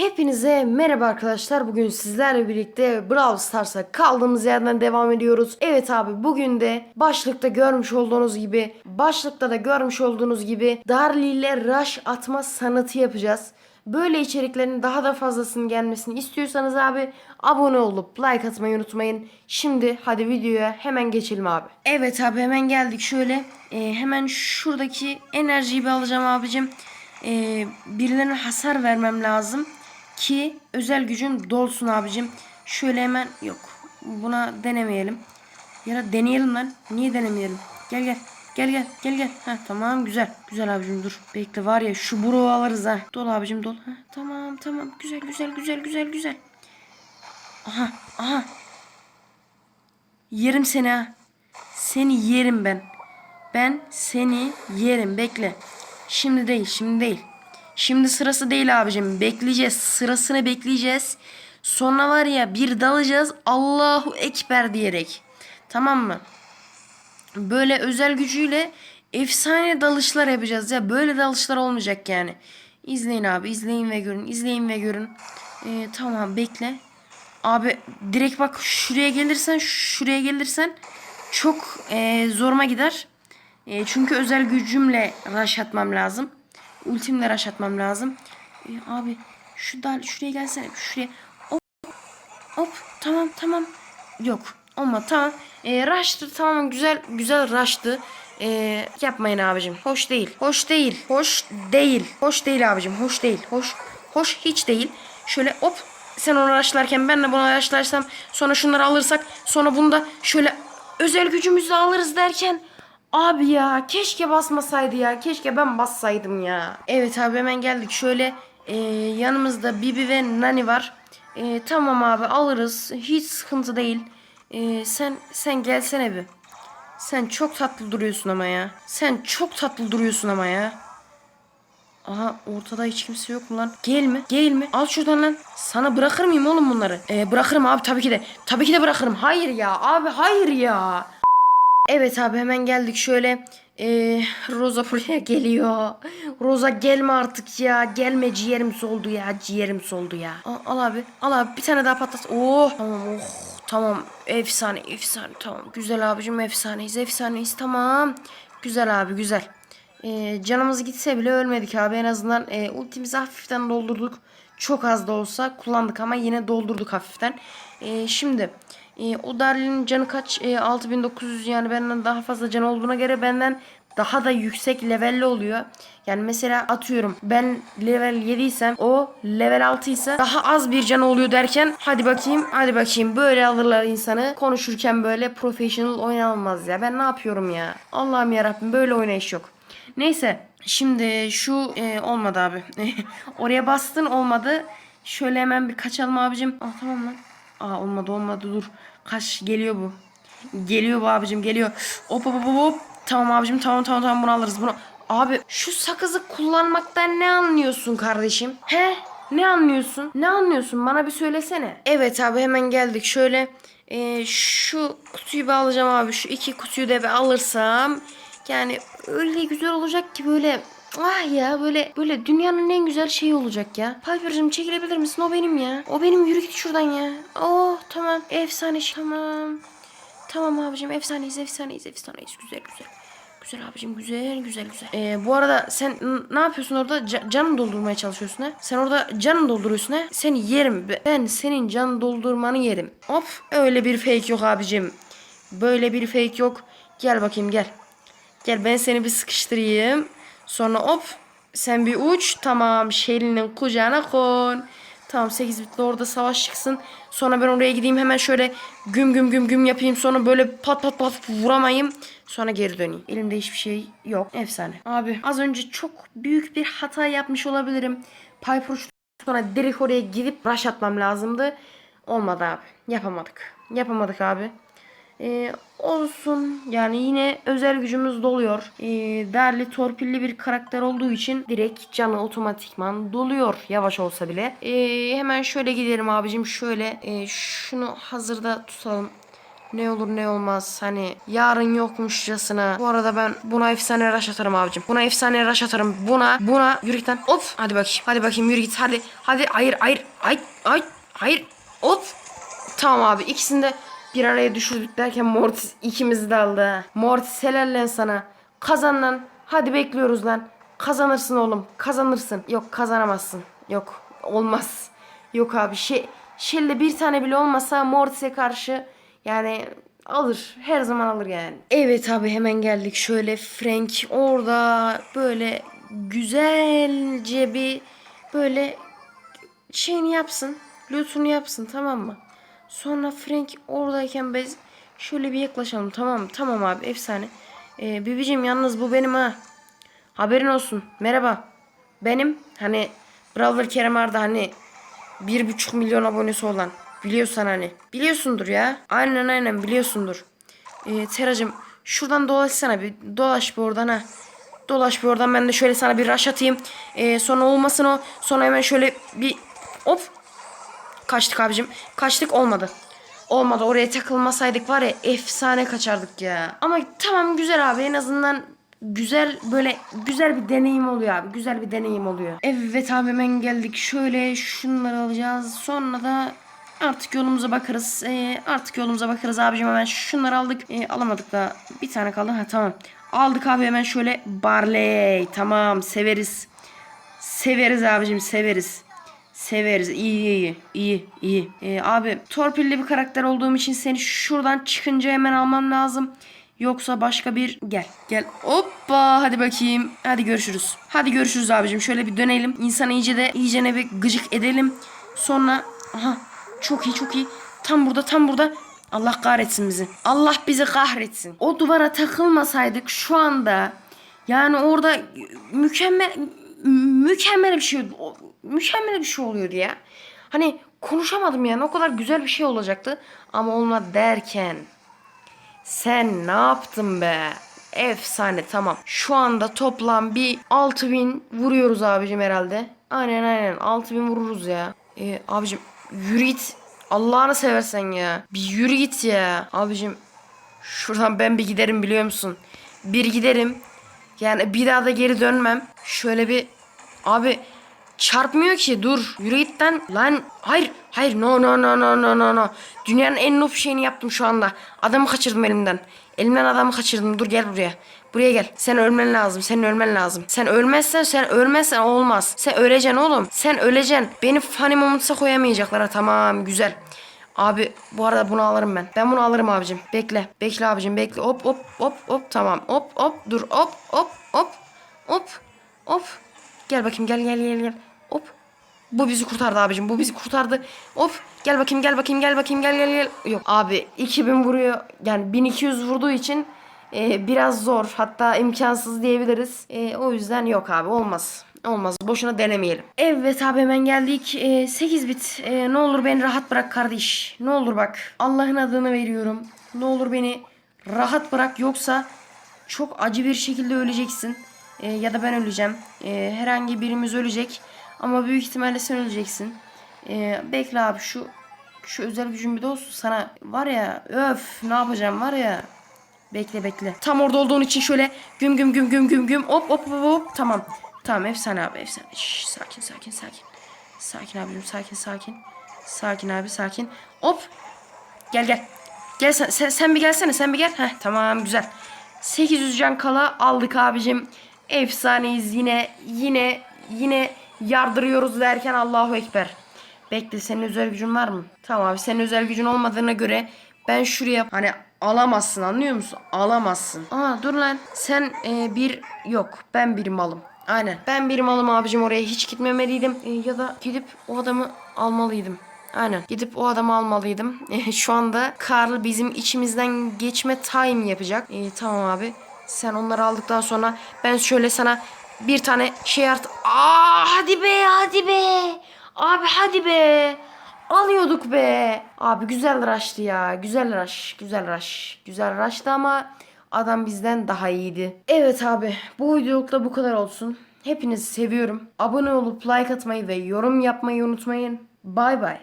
Hepinize merhaba arkadaşlar. Bugün sizlerle birlikte Brawl Stars'a kaldığımız yerden devam ediyoruz. Evet abi bugün de başlıkta görmüş olduğunuz gibi, başlıkta da görmüş olduğunuz gibi Darly ile rush atma sanatı yapacağız. Böyle içeriklerin daha da fazlasının gelmesini istiyorsanız abi abone olup like atmayı unutmayın. Şimdi hadi videoya hemen geçelim abi. Evet abi hemen geldik şöyle. Ee, hemen şuradaki enerjiyi bir alacağım abicim. Ee, birilerine hasar vermem lazım ki özel gücüm dolsun abicim. Şöyle hemen yok. Buna denemeyelim. Ya da deneyelim lan. Niye denemeyelim? Gel gel. Gel gel gel gel. Ha tamam güzel. Güzel abicim dur. Bekle var ya şu buru alırız ha. Dol abicim dol. Ha, tamam tamam. Güzel güzel güzel güzel güzel. Aha aha. Yerim seni ha. Seni yerim ben. Ben seni yerim. Bekle. Şimdi değil şimdi değil. Şimdi sırası değil abicim. Bekleyeceğiz. Sırasını bekleyeceğiz. Sonra var ya bir dalacağız. Allahu Ekber diyerek. Tamam mı? Böyle özel gücüyle efsane dalışlar yapacağız ya. Böyle dalışlar olmayacak yani. İzleyin abi. izleyin ve görün. izleyin ve görün. Ee, tamam bekle. Abi direkt bak şuraya gelirsen şuraya gelirsen çok e, zoruma gider. E, çünkü özel gücümle rush atmam lazım. Ultimle rush atmam lazım. E, abi şu dal şuraya gelsene. Şuraya. Hop. Hop. Tamam tamam. Yok. Olmadı tamam. E, rush'tı tamam güzel güzel rush'tı. E, yapmayın abicim. Hoş değil. Hoş değil. Hoş değil. Hoş değil abicim. Hoş değil. Hoş. Hoş hiç değil. Şöyle hop sen onu araçlarken ben de bunu araçlarsam sonra şunları alırsak sonra bunu da şöyle özel gücümüzle alırız derken abi ya keşke basmasaydı ya keşke ben bassaydım ya. Evet abi hemen geldik şöyle e, yanımızda Bibi ve Nani var. E, tamam abi alırız hiç sıkıntı değil. E, sen sen gelsene bir. Sen çok tatlı duruyorsun ama ya. Sen çok tatlı duruyorsun ama ya. Aha ortada hiç kimse yok mu lan? Gel mi? Gel mi? Al şuradan lan. Sana bırakır mıyım oğlum bunları? Ee, bırakırım abi tabii ki de. Tabii ki de bırakırım. Hayır ya abi hayır ya. Evet abi hemen geldik şöyle. Ee, Rosa buraya geliyor. Rosa gelme artık ya. Gelme ciğerim soldu ya. Ciğerim soldu ya. Al, al abi. Al abi bir tane daha patlat. Oh. Tamam oh. Tamam. Efsane efsane. Tamam. Güzel abicim efsaneyiz. Efsaneyiz. Tamam. Güzel abi güzel. Ee, canımız gitse bile ölmedik abi. En azından e, ultimizi hafiften doldurduk. Çok az da olsa kullandık ama yine doldurduk hafiften. Ee, şimdi e, o Darlin'in canı kaç? E, 6900 yani benden daha fazla can olduğuna göre benden daha da yüksek levelli oluyor. Yani mesela atıyorum ben level 7 isem o level 6 ise daha az bir can oluyor derken hadi bakayım hadi bakayım böyle alırlar insanı konuşurken böyle professional oynanmaz ya ben ne yapıyorum ya Allah'ım yarabbim böyle oynayış yok. Neyse şimdi şu e, olmadı abi. Oraya bastın olmadı. Şöyle hemen bir kaçalım abicim. Ah tamam lan. Aa olmadı olmadı dur. Kaç geliyor bu. Geliyor bu abicim geliyor. Hop hop hop hop. Tamam abicim tamam tamam tamam bunu alırız bunu. Abi şu sakızı kullanmaktan ne anlıyorsun kardeşim? He? Ne anlıyorsun? Ne anlıyorsun? Bana bir söylesene. Evet abi hemen geldik. Şöyle e, şu kutuyu bir alacağım abi. Şu iki kutuyu da bir alırsam yani öyle güzel olacak ki böyle Ah ya böyle böyle dünyanın en güzel şeyi olacak ya. Piper'cığım çekilebilir misin? O benim ya. O benim yürü git şuradan ya. Oh tamam. Efsane şey. Tamam. Tamam abicim efsaneyiz efsaneyiz efsaneyiz. Güzel güzel. Güzel abicim güzel güzel güzel. Ee, bu arada sen ne yapıyorsun orada? Ca- canını doldurmaya çalışıyorsun ha? Sen orada canını dolduruyorsun ha? Seni yerim. Ben senin can doldurmanı yerim. Hop öyle bir fake yok abicim. Böyle bir fake yok. Gel bakayım gel. Gel ben seni bir sıkıştırayım. Sonra hop sen bir uç. Tamam Shelly'nin kucağına kon. Tamam 8 bitli orada savaş çıksın. Sonra ben oraya gideyim hemen şöyle güm güm güm güm yapayım. Sonra böyle pat pat pat vuramayayım. Sonra geri döneyim. Elimde hiçbir şey yok. Efsane. Abi az önce çok büyük bir hata yapmış olabilirim. Piper. Sonra direkt oraya gidip rush atmam lazımdı. Olmadı abi. Yapamadık. Yapamadık abi. Ee, olsun yani yine özel gücümüz doluyor. Ee, değerli torpilli bir karakter olduğu için direkt canı otomatikman doluyor yavaş olsa bile. Ee, hemen şöyle gidelim abicim şöyle e, şunu hazırda tutalım. Ne olur ne olmaz hani yarın yokmuşçasına. Bu arada ben buna efsane rush atarım abicim. Buna efsane rush atarım. Buna buna yürü git lan. Hop hadi bakayım. Hadi bakayım yürü git hadi. Hadi hayır hayır ay ay hayır. Hop. Tamam abi ikisini de bir araya düşürdük derken Mortis ikimizi de aldı. ha. Mortis helal lan sana. Kazan lan. Hadi bekliyoruz lan. Kazanırsın oğlum. Kazanırsın. Yok kazanamazsın. Yok olmaz. Yok abi şey Shell'de bir tane bile olmasa Mortis'e karşı yani alır. Her zaman alır yani. Evet abi hemen geldik. Şöyle Frank orada böyle güzelce bir böyle şeyini yapsın. Loot'unu yapsın tamam mı? Sonra Frank oradayken biz şöyle bir yaklaşalım tamam? Tamam abi efsane. Ee, Bibicim yalnız bu benim ha. Haberin olsun. Merhaba. Benim hani Brawler Kerem Arda hani bir buçuk milyon abonesi olan. Biliyorsan hani. Biliyorsundur ya. Aynen aynen biliyorsundur. Ee, Teracım şuradan dolaşsana bir. Dolaş bir oradan ha. Dolaş bir oradan ben de şöyle sana bir rush atayım. Ee, sonra olmasın o. Sonra hemen şöyle bir hop. Kaçtık abicim. Kaçtık olmadı. Olmadı oraya takılmasaydık var ya efsane kaçardık ya. Ama tamam güzel abi en azından güzel böyle güzel bir deneyim oluyor abi. Güzel bir deneyim oluyor. Evet abi hemen geldik. Şöyle şunları alacağız. Sonra da artık yolumuza bakarız. Ee, artık yolumuza bakarız abicim hemen şunları aldık. Ee, alamadık da bir tane kaldı. Ha tamam. Aldık abi hemen şöyle Barley. Tamam severiz. Severiz abicim severiz. Severiz. İyi iyi iyi. İyi. Ee, abi torpilli bir karakter olduğum için seni şuradan çıkınca hemen almam lazım. Yoksa başka bir gel gel. Hoppa hadi bakayım. Hadi görüşürüz. Hadi görüşürüz abicim. Şöyle bir dönelim. İnsan iyice de iyice ne bir gıcık edelim. Sonra aha çok iyi çok iyi. Tam burada tam burada. Allah kahretsin bizi. Allah bizi kahretsin. O duvara takılmasaydık şu anda yani orada mükemmel mükemmel bir şey mükemmel bir şey oluyordu ya. Hani konuşamadım yani o kadar güzel bir şey olacaktı ama olmadı derken sen ne yaptın be? Efsane tamam. Şu anda toplam bir 6000 vuruyoruz abicim herhalde. Aynen aynen 6000 vururuz ya. Ee, abicim yürü git. Allah'ını seversen ya. Bir yürü git ya. Abicim şuradan ben bir giderim biliyor musun? Bir giderim. Yani bir daha da geri dönmem. Şöyle bir abi çarpmıyor ki dur yürü git lan. Hayır hayır no no no no no no no. Dünyanın en noob şeyini yaptım şu anda. Adamı kaçırdım elimden. Elimden adamı kaçırdım. Dur gel buraya. Buraya gel. Sen ölmen lazım. Senin ölmen lazım. Sen ölmezsen sen ölmezsen olmaz. Sen öleceksin oğlum. Sen öleceksin. Beni funny moments'a koyamayacaklar. Tamam güzel. Abi bu arada bunu alırım ben. Ben bunu alırım abicim. Bekle. Bekle abicim bekle. Hop hop hop hop tamam. Hop hop dur hop hop hop hop hop. Gel bakayım gel gel gel gel. Hop. Bu bizi kurtardı abicim. Bu bizi kurtardı. Hop. Gel bakayım gel bakayım gel bakayım gel gel gel. Yok abi 2000 vuruyor. Yani 1200 vurduğu için e, biraz zor. Hatta imkansız diyebiliriz. E, o yüzden yok abi olmaz. Olmaz. Boşuna denemeyelim. Evet abi hemen geldik. E, 8 bit. E, ne olur beni rahat bırak kardeş. Ne olur bak. Allah'ın adını veriyorum. Ne olur beni rahat bırak yoksa çok acı bir şekilde öleceksin. E, ya da ben öleceğim. E, herhangi birimiz ölecek. Ama büyük ihtimalle sen öleceksin. E, bekle abi şu şu özel gücün bir de olsun sana var ya öf ne yapacağım var ya. Bekle bekle. Tam orada olduğun için şöyle güm güm güm güm güm güm hop hop hop hop tamam. Tamam efsane abi efsane. Şş, sakin sakin sakin. Sakin abicim sakin sakin. Sakin abi sakin. Hop. Gel gel. Gel sen, sen, sen bir gelsene sen bir gel. Heh, tamam güzel. 800 can kala aldık abicim. Efsaneyiz yine yine yine yardırıyoruz derken Allahu Ekber. Bekle senin özel gücün var mı? Tamam abi senin özel gücün olmadığına göre ben şuraya hani alamazsın anlıyor musun? Alamazsın. Aa dur lan sen e, bir yok ben bir malım. Aynen ben bir malım abicim oraya hiç gitmemeliydim E, ya da gidip o adamı almalıydım. Aynen. Gidip o adamı almalıydım. E, şu anda Karl bizim içimizden geçme time yapacak. E, tamam abi. Sen onları aldıktan sonra ben şöyle sana bir tane şey art... Aa hadi be hadi be. Abi hadi be. Alıyorduk be. Abi güzel rush'tı ya. Güzel rush. Güzel rush. Güzel rush'tı ama adam bizden daha iyiydi. Evet abi. Bu videolukta bu kadar olsun. Hepinizi seviyorum. Abone olup like atmayı ve yorum yapmayı unutmayın. Bay bay.